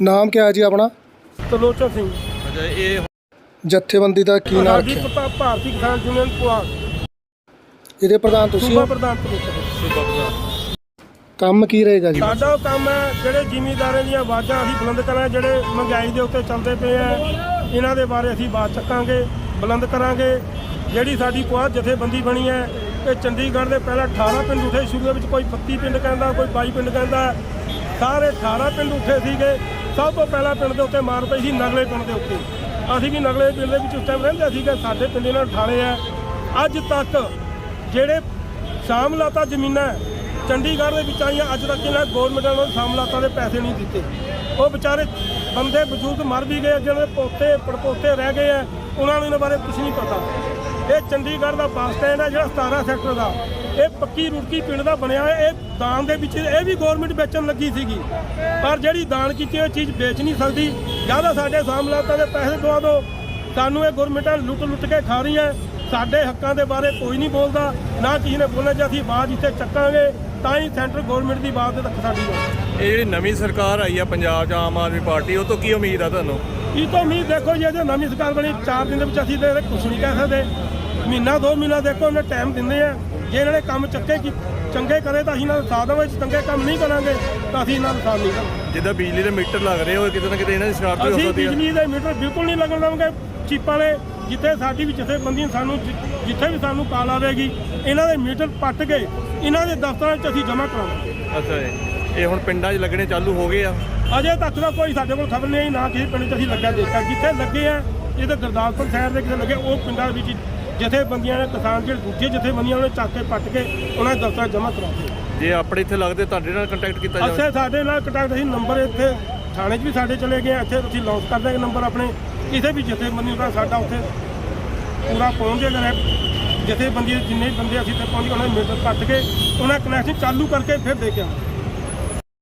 ਨਾਮ ਕਿਆ ਹੈ ਜੀ ਆਪਣਾ? ਤਲੋਚਨ ਸਿੰਘ। ਅੱਛਾ ਇਹ ਜਥੇਬੰਦੀ ਦਾ ਕੀ ਨਾਮ ਸਾਡੀ ਰੱਖਿਆ? ਭਾਰਤੀ ਕਿਸਾਨ ਯੂਨੀਅਨ ਪੁਆਲ ਇਹਦੇ ਪ੍ਰਧਾਨ ਤੁਸੀਂ ਸੂਬਾ ਹੋ ਪ੍ਰਧਾਨ। ਕੰਮ ਕੀ ਰਹੇਗਾ ਜੀ? ਸਾਡਾ ਉਹ ਕੰਮ ਹੈ ਜਿਹੜੇ ਜ਼ਿਮੀਂਦਾਰਾਂ ਦੀਆਂ ਆਵਾਜ਼ਾਂ ਅਸੀਂ ਬੁਲੰਦ ਕਰਾਂ ਜਿਹੜੇ ਮਹਿੰਗਾਈ ਦੇ ਉੱਤੇ ਚੱਲਦੇ ਪਏ ਆ ਇਹਨਾਂ ਦੇ ਬਾਰੇ ਅਸੀਂ ਬਾਤ ਚੱਕਾਂਗੇ ਬੁਲੰਦ ਕਰਾਂਗੇ। ਜਿਹੜੀ ਸਾਡੀ ਪੁਆਧ ਜਥੇਬੰਦੀ ਬਣੀ ਹੈ ਇਹ ਚੰਡੀਗੜ੍ਹ ਦੇ ਪਹਿਲਾਂ 18 ਪਿੰਡ ਉੱਠੇ ਸ਼ੁਰੂ ਵਿੱਚ ਕੋਈ 32 ਪਿੰਡ ਕਹਿੰਦਾ ਕੋਈ 22 ਪਿੰਡ ਕਹਿੰਦਾ। ਸਾਰੇ 18 ਪਿੰਡ ਉੱਠੇ ਸੀਗੇ। ਸਭ ਤੋਂ ਪਹਿਲਾਂ ਪਿੰਡ ਦੇ ਉੱਤੇ ਮਾਰ ਪਈ ਸੀ ਨਗਲੇ ਪਿੰਡ ਦੇ ਉੱਤੇ। ਅਸੀਂ ਵੀ ਨਗਲੇ ਪਿੰਡ ਦੇ ਵਿੱਚ ਉਸ ਟਾਈਮ ਰਹਿੰਦੇ ਸੀਗੇ, ਸਾਡੇ ਪਿੰਡ ਨਾਲ ਠਾਲੇ ਆ। ਅੱਜ ਤੱਕ ਜਿਹੜੇ ਸ਼ਾਮਲਾਤਾ ਜ਼ਮੀਨਾਂ ਚੰਡੀਗੜ੍ਹ ਦੇ ਵਿੱਚ ਆਈਆਂ, ਅੱਜ ਤੱਕ ਇਹਨਾਂ ਗਵਰਨਮੈਂਟ ਨੂੰ ਸ਼ਾਮਲਾਤਾ ਦੇ ਪੈਸੇ ਨਹੀਂ ਦਿੱਤੇ। ਉਹ ਵਿਚਾਰੇ ਬੰਦੇ ਬਜ਼ੁਰਗ ਮਰ ਵੀ ਗਏ ਜਿਹਨਾਂ ਦੇ ਪੋਤੇ, ਪੜਪੋਤੇ ਰਹਿ ਗਏ ਆ, ਉਹਨਾਂ ਨੂੰ ਇਹਨਾਂ ਬਾਰੇ ਕੁਝ ਨਹੀਂ ਪਤਾ। ਇਹ ਚੰਡੀਗੜ੍ਹ ਦਾ ਬੱਸ ਸਟੈਂਡ ਹੈ ਜਿਹੜਾ 17 ਸੈਕਟਰ ਦਾ। ਇਹ ਪੱਕੀ ਰੁੜਕੀ ਪਿੰਡ ਦਾ ਬਣਿਆ ਹੋਇਆ, ਇਹ ਦਾਨ ਦੇ ਵਿੱਚ ਇਹ ਵੀ ਗਵਰਨਮੈਂਟ ਵੇਚਣ ਲੱਗੀ ਸੀਗੀ। ਪਰ ਜਿਹੜੀ ਦਾਨ ਕੀਤੀ ਹੋਈ ਚੀਜ਼ ਵੇਚ ਨਹੀਂ ਸਕਦੀ ਜ਼ਿਆਦਾ ਸਾਡੇ ਸ਼ਾਮਲਾਤਾ ਦੇ ਪੈਸੇ ਦਵਾ ਦਿਓ। ਸਾਨੂੰ ਇਹ ਗਵਰਨਮੈਂਟਾਂ ਲੁੱਟ ਲੁੱਟ ਕੇ ਖਾ ਰਹੀਆਂ ਸਾਡੇ ਹੱਕਾਂ ਦੇ ਬਾਰੇ ਕੋਈ ਨਹੀਂ ਬੋਲਦਾ, ਨਾ ਕਿਸੇ ਨੇ ਬੋਲਣਾ ਜੇ ਅਸੀਂ ਆਵਾਜ਼ ਇੱਥੇ ਚੱਕਾਂਗੇ, ਤਾਂ ਹੀ ਸੈਂਟਰ ਗਵਰਨਮੈਂਟ ਦੀ ਆਵਾਜ਼ ਤੱਕ ਸਾਡੀ ਇਹ ਜਿਹੜੀ ਨਵੀਂ ਸਰਕਾਰ ਆਈ ਆ ਪੰਜਾਬ 'ਚ ਆਮ ਆਦਮੀ ਪਾਰਟੀ, ਉਹ ਤੋਂ ਕੀ ਉਮੀਦ ਆ ਤੁਹਾਨੂੰ? ਇਹ ਤਾਂ ਉਮੀਦ ਦੇਖੋ ਜੀ ਜੇ ਨਵੀਂ ਸਰਕਾਰ ਬਣੀ 4 ਦਿਨ ਦੇ ਵਿੱਚ ਅਸੀਂ ਤੇ ਕੁਝ ਨਹੀਂ ਕਹਿ ਸਕਦੇ। ਮਹੀਨਾ ਦੋ ਮਹੀਨਾ ਦੇਖੋ ਉਹਨੇ ਟਾਈਮ ਦਿੰਦੇ ਆ। ਜੇ ਇਹਨਾਂ ਨੇ ਕੰਮ ਚੱਕੇ ਕੀ ਚੰਗੇ ਕਰੇ ਤਾਂ ਅਸੀਂ ਦਾ ਸਾਥ ਜੇ ਚੰਗੇ ਕੰਮ ਨਹੀਂ ਕਰਾਂਗੇ ਤਾਂ ਅਸੀਂ ਇਹਨਾਂ ਦਾ ਸਾਥ ਨਹੀਂ ਕਰਾਂਗੇ ਜਿੱਦਾਂ ਬਿਜਲੀ ਦੇ ਮੀਟਰ ਲੱਗ ਰਹੇ ਹੋ ਕਿਤੇ ਨਾ ਕਿਤੇ ਇਹਨਾਂ ਦੀ ਸ਼ਰਾਰਤ ਹੋ ਅਸੀਂ ਸਕਦੀ ਆ। ਬਿਜਲੀ ਦੇ ਮੀਟਰ ਬਿਲਕੁਲ ਨਹੀਂ ਲੱਗਣ ਦੇਵਾਂਗੇ। ਚੀਪ ਵਾਲੇ ਜਿੱਥੇ ਸਾਡੀ ਵੀ ਜਥੇਬੰਦੀਆਂ ਸਾਨੂੰ ਜਿੱਥੇ ਵੀ ਸਾਨੂੰ ਕਾਲ ਆਵੇਗੀ ਇਹਨਾਂ ਦੇ ਮੀਟਰ ਪੱਟ ਕੇ ਇਹਨਾਂ ਦੇ ਦਫ਼ਤਰਾਂ 'ਚ ਅਸੀਂ ਜਮ੍ਹਾਂ ਕਰਾਵਾਂਗੇ ਅੱਛਾ ਜੀ। ਇਹ ਹੁਣ ਪਿੰਡਾਂ 'ਚ ਲੱਗਣੇ ਚਾਲੂ ਹੋ ਗਏ ਆ। ਅਜੇ ਤੱਕ ਦਾ ਕੋਈ ਸਾਡੇ ਕੋਲ ਖਬਰ ਨਹੀਂ ਨਾ ਕਿਸੇ ਪਿੰਡ 'ਚ ਅਸੀਂ ਲੱਗਿਆ ਦੇਖਿਆ। ਜਿੱਥੇ ਲੱਗੇ ਆ ਇਹ ਤਾਂ ਗੁਰਦਾਸਪੁਰ ਸ਼ਹਿਰ ਦੇ ਕਿਤੇ ਲੱਗੇ ਉਹ ਪਿੰਡਾਂ ਵਿੱਚ ਜਥੇਬੰਦੀਆਂ ਨੇ ਕਿਸਾਨ ਜਿਹੜੇ ਦੂਜੇ ਜਥੇਬੰਦੀਆਂ ਉਹਨੇ ਚੱਕ ਕੇ ਪੱਟ ਕੇ ਉਹਨਾਂ ਦੇ ਦਫ਼ਤਰਾਂ ਜਮ੍ਹਾਂ ਕਰਾਉਂਦੇ ਜੇ ਆਪਣੇ ਇੱਥੇ ਲੱਗਦੇ ਤੁਹਾਡੇ ਨਾਲ ਕੰਟੈਕਟ ਕੀਤਾ ਜਾਵੇ। ਅੱਛਾ ਸਾਡੇ ਨਾਲ ਕੰਟੈਕਟ ਅਸੀਂ ਨੰਬਰ ਇੱਥੇ ਥਾਣੇ 'ਚ ਵੀ ਸਾਡੇ ਚਲੇ ਗਏ ਇੱਥੇ ਅਸੀਂ ਲਾਂਚ ਕਰ ਦਾਂਗੇ ਨੰਬਰ ਆਪਣੇ। ਕਿਸੇ ਵੀ ਜਥੇਬੰਦੀ ਦਾ ਸਾਡਾ ਉੱਥੇ ਪੂਰਾ ਪਹੁੰਚ ਜਾਏਗਾ ਜਥੇਬੰਦੀ ਦੇ ਜਿੰਨੇ ਬੰਦੇ ਅਸੀਂ ਤੇ ਪਹੁੰਚ ਗਏ ਉਹਨਾਂ ਮੀਟਰ ਕੱਟ ਕੇ ਉਹਨਾਂ ਕਨੈਕਸ਼ਨ ਚਾਲੂ ਕਰਕੇ ਫਿਰ ਦੇ ਕੇ ਆਵਾਂਗੇ।